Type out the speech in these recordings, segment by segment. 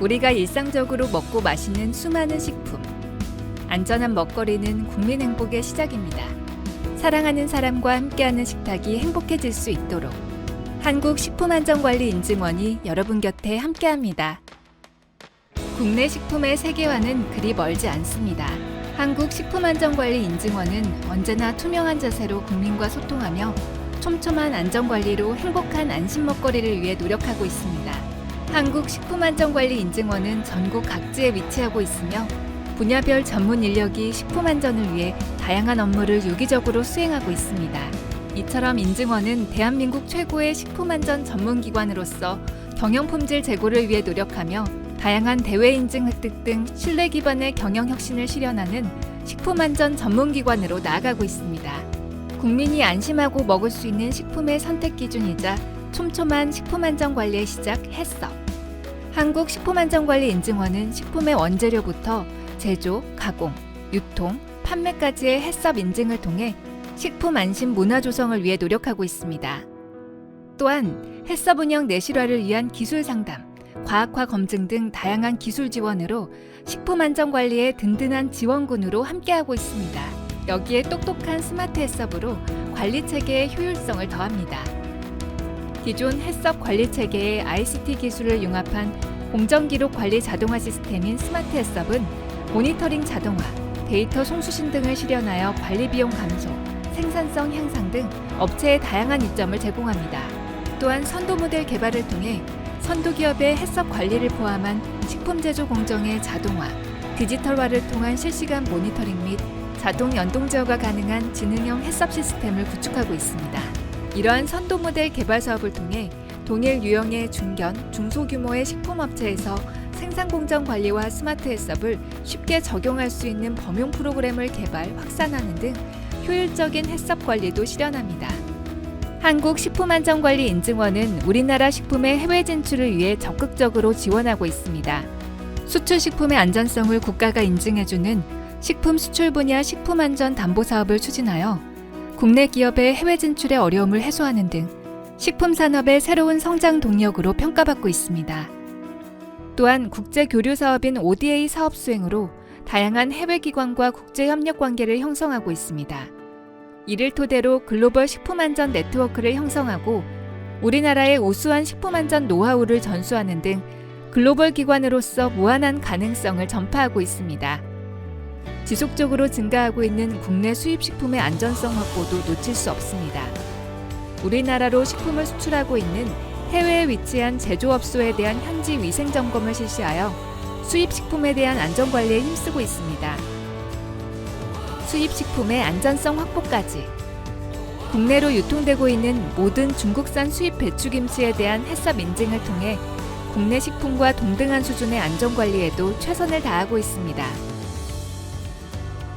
우리가 일상적으로 먹고 마시는 수많은 식품. 안전한 먹거리는 국민 행복의 시작입니다. 사랑하는 사람과 함께하는 식탁이 행복해질 수 있도록 한국식품안전관리인증원이 여러분 곁에 함께합니다. 국내 식품의 세계화는 그리 멀지 않습니다. 한국식품안전관리인증원은 언제나 투명한 자세로 국민과 소통하며 촘촘한 안전관리로 행복한 안심 먹거리를 위해 노력하고 있습니다. 한국식품안전관리인증원은 전국 각지에 위치하고 있으며 분야별 전문 인력이 식품 안전을 위해 다양한 업무를 유기적으로 수행하고 있습니다. 이처럼 인증원은 대한민국 최고의 식품 안전 전문 기관으로서 경영 품질 제고를 위해 노력하며 다양한 대외 인증 획득 등 신뢰 기반의 경영 혁신을 실현하는 식품 안전 전문 기관으로 나아가고 있습니다. 국민이 안심하고 먹을 수 있는 식품의 선택 기준이자 촘촘한 식품 안전 관리의 시작 햇섭. 한국 식품안전관리 인증원은 식품의 원재료부터 제조, 가공, 유통, 판매까지의 햇섭 인증을 통해 식품 안심 문화 조성을 위해 노력하고 있습니다. 또한 햇섭 운영 내실화를 위한 기술 상담, 과학화 검증 등 다양한 기술 지원으로 식품 안전 관리의 든든한 지원군으로 함께하고 있습니다. 여기에 똑똑한 스마트 햇섭으로 관리 체계의 효율성을 더합니다. 기존 햇섭 관리 체계에 ICT 기술을 융합한 공정 기록 관리 자동화 시스템인 스마트 햇섭은 모니터링 자동화, 데이터 송수신 등을 실현하여 관리 비용 감소, 생산성 향상 등 업체의 다양한 이점을 제공합니다. 또한 선도 모델 개발을 통해 선도 기업의 햇섭 관리를 포함한 식품 제조 공정의 자동화, 디지털화를 통한 실시간 모니터링 및 자동 연동 제어가 가능한 지능형 햇섭 시스템을 구축하고 있습니다. 이러한 선도 모델 개발 사업을 통해 동일 유형의 중견, 중소규모의 식품업체에서 생산 공정 관리와 스마트 햇섭을 쉽게 적용할 수 있는 범용 프로그램을 개발, 확산하는 등 효율적인 햇섭 관리도 실현합니다. 한국식품안전관리인증원은 우리나라 식품의 해외 진출을 위해 적극적으로 지원하고 있습니다. 수출 식품의 안전성을 국가가 인증해주는 식품 수출 분야 식품안전 담보 사업을 추진하여 국내 기업의 해외 진출의 어려움을 해소하는 등 식품 산업의 새로운 성장 동력으로 평가받고 있습니다. 또한 국제 교류 사업인 ODA 사업 수행으로 다양한 해외 기관과 국제 협력 관계를 형성하고 있습니다. 이를 토대로 글로벌 식품 안전 네트워크를 형성하고 우리나라의 우수한 식품 안전 노하우를 전수하는 등 글로벌 기관으로서 무한한 가능성을 전파하고 있습니다. 지속적으로 증가하고 있는 국내 수입 식품의 안전성 확보도 놓칠 수 없습니다. 우리나라로 식품을 수출하고 있는 해외에 위치한 제조업소에 대한 현지 위생 점검을 실시하여 수입 식품에 대한 안전 관리에 힘쓰고 있습니다. 수입 식품의 안전성 확보까지 국내로 유통되고 있는 모든 중국산 수입 배추김치에 대한 햇섭 인증을 통해 국내 식품과 동등한 수준의 안전 관리에도 최선을 다하고 있습니다.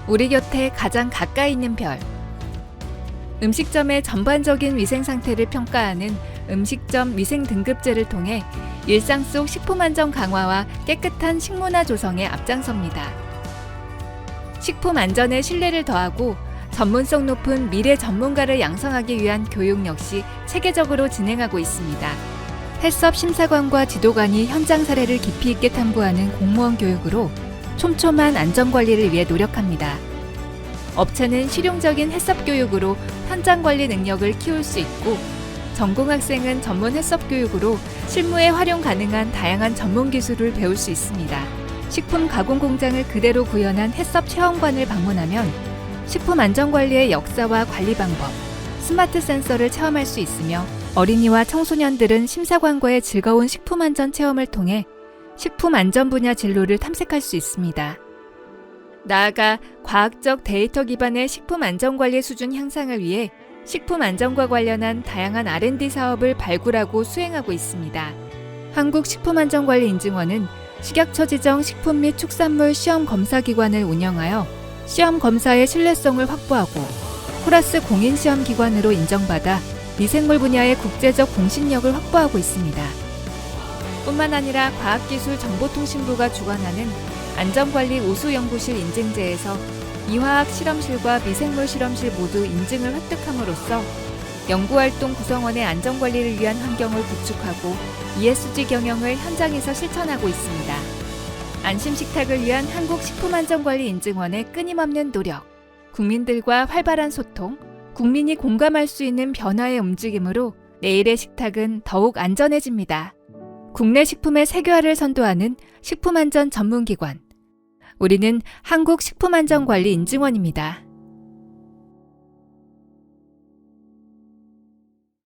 우리 곁에 가장 가까이 있는 별. 음식점의 전반적인 위생 상태를 평가하는 음식점 위생 등급제를 통해 일상 속 식품 안전 강화와 깨끗한 식문화 조성에 앞장섭니다. 식품 안전에 신뢰를 더하고 전문성 높은 미래 전문가를 양성하기 위한 교육 역시 체계적으로 진행하고 있습니다. 햇섭 심사관과 지도관이 현장 사례를 깊이 있게 탐구하는 공무원 교육으로 촘촘한 안전 관리를 위해 노력합니다. 업체는 실용적인 햇섭 교육으로 현장 관리 능력을 키울 수 있고 전공 학생은 전문 햇섭 교육으로 실무에 활용 가능한 다양한 전문 기술을 배울 수 있습니다. 식품 가공 공장을 그대로 구현한 햇섭 체험관을 방문하면 식품 안전 관리의 역사와 관리 방법, 스마트 센서를 체험할 수 있으며 어린이와 청소년들은 심사관과의 즐거운 식품 안전 체험을 통해 식품 안전 분야 진로를 탐색할 수 있습니다. 나아가 과학적 데이터 기반의 식품 안전 관리 수준 향상을 위해 식품 안전과 관련한 다양한 R&D 사업을 발굴하고 수행하고 있습니다. 한국식품안전관리인증원은 식약처 지정 식품 및 축산물 시험 검사 기관을 운영하여 시험 검사의 신뢰성을 확보하고 코라스 공인 시험 기관으로 인정받아 미생물 분야의 국제적 공신력을 확보하고 있습니다. 뿐만 아니라 과학기술정보통신부가 주관하는 안전관리 우수연구실 인증제에서 이화학 실험실과 미생물 실험실 모두 인증을 획득함으로써 연구활동 구성원의 안전관리를 위한 환경을 구축하고 ESG 경영을 현장에서 실천하고 있습니다. 안심식탁을 위한 한국식품안전관리인증원의 끊임없는 노력, 국민들과 활발한 소통, 국민이 공감할 수 있는 변화의 움직임으로 내일의 식탁은 더욱 안전해집니다. 국내 식품의 세계화를 선도하는 식품안전 전문기관. 우리는 한국식품안전관리인증원입니다.